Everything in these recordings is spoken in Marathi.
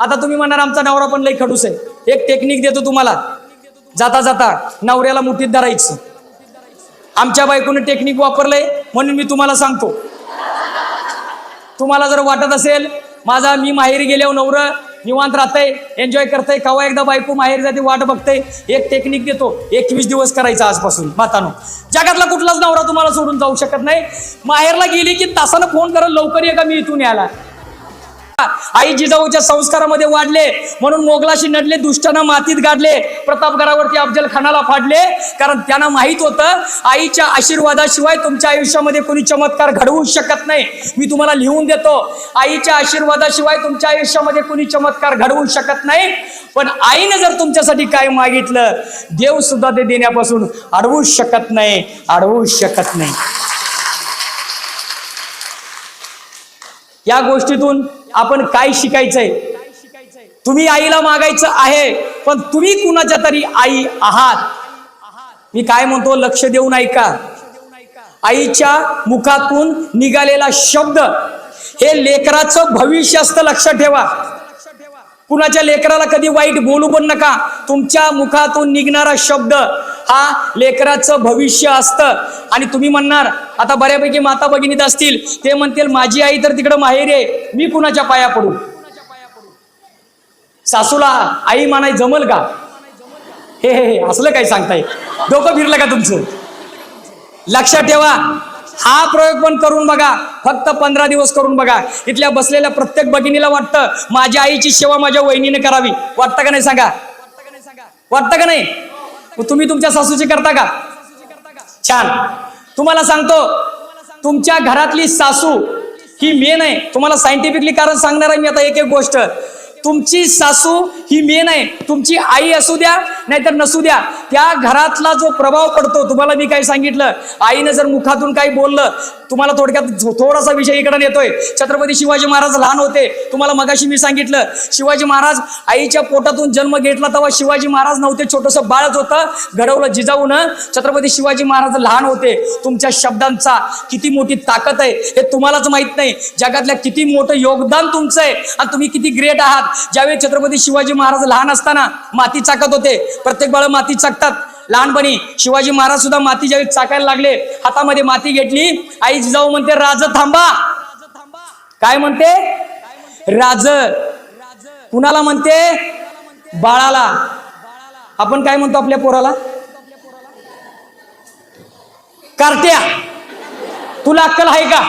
आता तुम्ही म्हणणार आमचा नवरा पण लई खडूस आहे. एक टेक्निक देतो तुम्हाला. जाता जाता नवऱ्याला मुठीत धरायचं. आमच्या बायकोने टेक्निक वापरलंय म्हणून मी तुम्हाला सांगतो. तुम्हाला जर वाटत असेल माझा मी माहेरी गेल्यावर नवरं निवांत राहतंय एन्जॉय करतंय कवा एकदा बायको माहेर जाते वाट बघतंय एक टेक्निक देतो. एकवीस दिवस करायचा आजपासून मातानो जगातला कुठलाच नवरा तुम्हाला सोडून जाऊ शकत नाही. माहेरला गेली की तासानं फोन करत लवकर ये का मी इथून यायला? आई जिजाऊच्या संस्कारामध्ये वाढले म्हणून मोगलाशी नडले दुष्टांना मातीत गाडले प्रतापगडावरती अफजल खानाला फाडले. कारण त्यांना माहीत होतं आईच्या आशीर्वादाशिवाय तुमच्या आयुष्यामध्ये कोणी चमत्कार घडवू शकत नाही. मी तुम्हाला लिहून देतो आईच्या आशीर्वादाशिवाय तुमच्या आयुष्यामध्ये कोणी चमत्कार घडवू शकत नाही. पण आईने जर तुमच्यासाठी काय मागितलं देव सुद्धा ते देण्यापासून अडवू शकत नाही अडवू शकत नाही. या गोष्टीतून आपण काय शिकायचंय? तुम्ही आईला मागायचं आहे पण तुम्ही कुणाच्या तरी आई आहात? मी काय म्हणतो लक्ष देऊन ऐका. आईच्या मुखातून निघालेला शब्द हे लेकराचं भविष्य असतं लक्षात ठेवा. कुणाच्या लेकराला कधी वाईट बोलू पण नका. तुमच्या मुखातून निघणारा शब्द हा लेकराचं भविष्य असतं. आणि तुम्ही म्हणणार आता बऱ्यापैकी माता भगिनीत असतील ते म्हणतील माझी आई तर तिकडं माहेरी आहे मी कुणाच्या पाया पडू? सासूला आई म्हणाय जमल का? हे हे हे असलं काय सांगताय? डोकं फिरलं का तुमचं? लक्षात ठेवा हा प्रयोग पण करून बघा फक्त पंधरा दिवस करून बघा. इथल्या बसलेल्या प्रत्येक भगिनीला वाटतं माझ्या आईची सेवा माझ्या वहिनीने करावी. वाटतं का नाही सांगा? वाटतं का नाही? तुम्ही तुमच्या सासूची करता का? छान. तुम्हाला सांगतो तुमच्या घरातली सासू ही मेन आहे. तुम्हाला सायंटिफिकली कारण सांगणार आहे मी आता एक एक गोष्ट. तुमची सासू ही मेन आहे. तुमची आई असू द्या नाहीतर नसू द्या. त्या घरातला जो प्रभाव पडतो तुम्हाला मी काय सांगितलं? आईनं जर मुखातून काही बोललं तुम्हाला थोडक्यात थोडासा विषय इकडे येतोय छत्रपती शिवाजी महाराज लहान होते. तुम्हाला मगाशी मी सांगितलं शिवाजी महाराज आईच्या पोटातून जन्म घेतला तेव्हा शिवाजी महाराज नव्हते छोटंसं बाळच होतं. घडवलं जिजाऊन छत्रपती शिवाजी महाराज लहान होते. तुमच्या शब्दांचा किती मोठी ताकद आहे हे तुम्हालाच माहीत नाही. जगातल्या किती मोठं योगदान तुमचं आहे. आणि तुम्ही किती ग्रेट आहात. ज्यावेळी छत्रपती शिवाजी महाराज लहान असताना माती चाकत होते. प्रत्येक बाळ माती चाकतात. लहानपणी शिवाजी महाराज सुद्धा माती ज्यावेळी चाकायला लागले हातामध्ये माती घेतली. आई जिजाऊ म्हणते राज थांबा. काय म्हणते? राज. कुणाला म्हणते? बाळाला. आपण काय म्हणतो आपल्या पोराला? कार्त्या तुला अक्कल आहे का?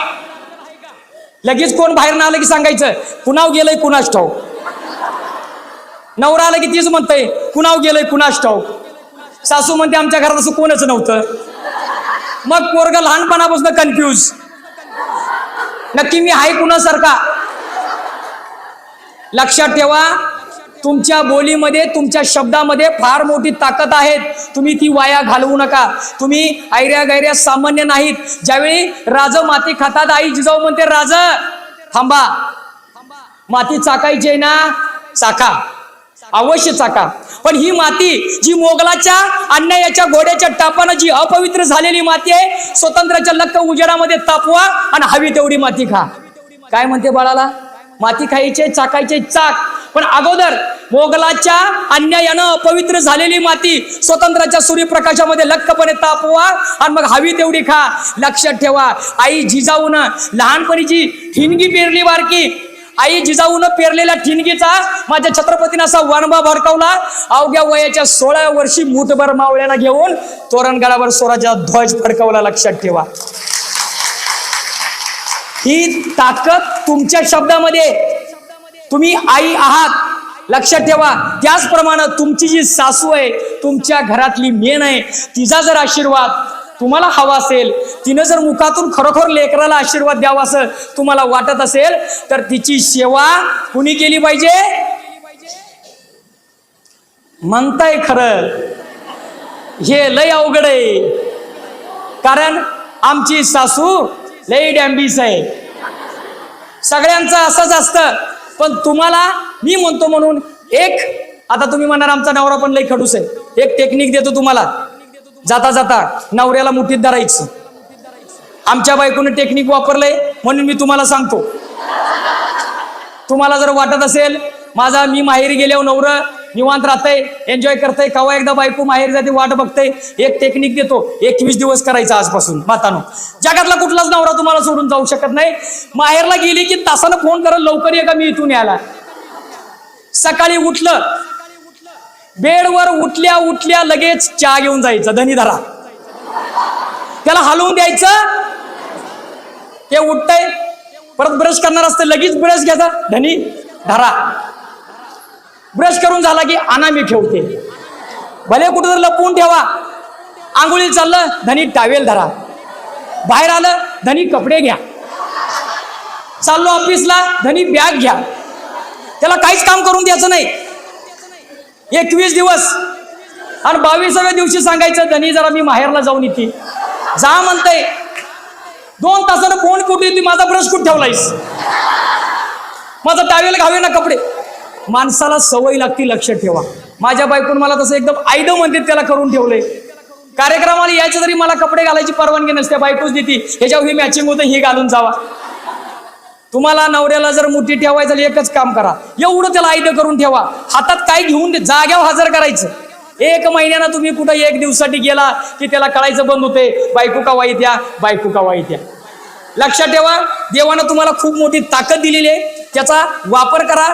लगेच कोण बाहेर ना आलं की सांगायचं कुणाव गेलंय कुणाच ठाऊ नवरा आला की तीच म्हणतंय कुणाव गेलंय कुणाच ठाऊ सासू म्हणते आमच्या घरात असं कोणच नव्हतं. मग पोरग लहानपणापासून कन्फ्यूज नक्की मी आहे कुणासारखा? लक्षात ठेवा तुमच्या बोलीमध्ये तुमच्या शब्दामध्ये फार मोठी ताकद आहे तुम्ही ती वाया घालवू नका. तुम्ही ऐऱ्या गैऱ्या सामान्य नाहीत. ज्यावेळी राज माती खातात आई जिजाऊ म्हणते राज थांबा. माती चाकायची आहे ना? चाका. अवश्य चाका. पण ही माती जी मोगलाच्या अन्यायाच्या घोड्याच्या टापानं जी अपवित्र झालेली माती आहे स्वतंत्राच्या लक्क उजेडामध्ये तापवा आणि हवी तेवढी माती खा. काय म्हणते बाळाला? माती खायचे चाकायचे चाक. पण अगोदर मोगलाच्या अन्यायानं अपवित्र झालेली माती स्वतंत्राच्या सूर्यप्रकाशामध्ये लक्कपणे तापवा आणि मग हवी तेवढी खा. लक्षात ठेवा. आई जिजाऊन लहानपणी जी हिंगी पेरली बारकी आई जिजाऊनं पेरलेल्या ठिणगीचा माझ्या छत्रपतीनं असा वनबा भडकवला. अवघ्या वयाच्या सोळा वर्षी मूठभर मावळ्याला घेऊन तोरणगडावर स्वराज्या ध्वज फडकवला लक्षात ठेवा. ही ताकद तुमच्या शब्दामध्ये तुम्ही आई आहात लक्षात ठेवा. त्याचप्रमाणे तुमची जी सासू आहे तुमच्या घरातली मेन आहे तिचा जर आशीर्वाद तुम्हाला हवा असेल. तिनं जर मुखातून खरोखर लेकराला आशीर्वाद द्यावा असं तुम्हाला वाटत असेल तर तिची सेवा कुणी केली पाहिजे? म्हणताय खरं. हे लय अवघड आहे. कारण आमची सासू लय डॅम्बीस आहे. सगळ्यांचं असंच असतं. पण तुम्हाला मी म्हणतो म्हणून एक आता तुम्ही म्हणणार आमचा नवरा पण लई खडूस आहे. एक टेक्निक देतो तुम्हाला. जाता जाता नवऱ्याला मुठीत धरायचं. आमच्या बायकोने टेक्निक वापरलंय म्हणून मी तुम्हाला सांगतो. तुम्हाला जर वाटत असेल माझा मी माहेरी गेल्यावर नवरं निवांत राहतंय एन्जॉय करतंय कवा एकदा बायको माहेर जाते वाट बघतंय एक टेक्निक देतो एकवीस दिवस करायचा आजपासून मातानो जगातला कुठलाच नवरा तुम्हाला सोडून जाऊ शकत नाही. माहेरला गेली की तासानं फोन करत लवकर ये का मी इथून यायला? सकाळी उठलं बेडवर उठल्या उठल्या लगेच चहा घेऊन जायचं धनी धरा. त्याला हलवून द्यायचं. ते उठतंय परत ब्रश करणार असतं लगेच ब्रश घ्यायचा. धनी धरा. ब्रश करून झाला की आणा मी ठेवते. भले कुठं तर लपवून ठेवा. आंघोळी चाललं धनी टावेल धरा. बाहेर आलं धनी कपडे घ्या. चाललो ऑफिसला धनी बॅग घ्या. त्याला काहीच काम करून द्यायचं नाही. एकवीस दिवस. आणि बावीसाव्या दिवशी सांगायचं धनी जरा मी माहेरला जाऊन येते. जा म्हणताय. दोन तासानं फोन कुठे येते माझा ब्रश कुठे ठेवलायस? माझा टावेल घावे ना कपडे. माणसाला सवय लागती लक्ष ठेवा. माझ्या बायकून मला तसं एकदम आयडो म्हणते त्याला करून ठेवलंय. कार्यक्रमाला यायचं तरी मला कपडे घालायची परवानगी नसते. बायकोच देते ह्याच्यावर हे मॅचिंग होतं हे घालून जावा. तुम्हाला नवऱ्याला जर मुठी ठेवायचं तर एकच काम करा. एवढं त्याला आयडं करून ठेवा. हातात काय घेऊन दे जाग्यावर हजर करायचं. एक महिन्यानं तुम्ही कुठं एक दिवसासाठी गेला की त्याला कळायचं बंद होते बायको का वाईट या बायको का वाईट या लक्षात ठेवा देवानं तुम्हाला खूप मोठी ताकद दिलेली आहे. त्याचा वापर करा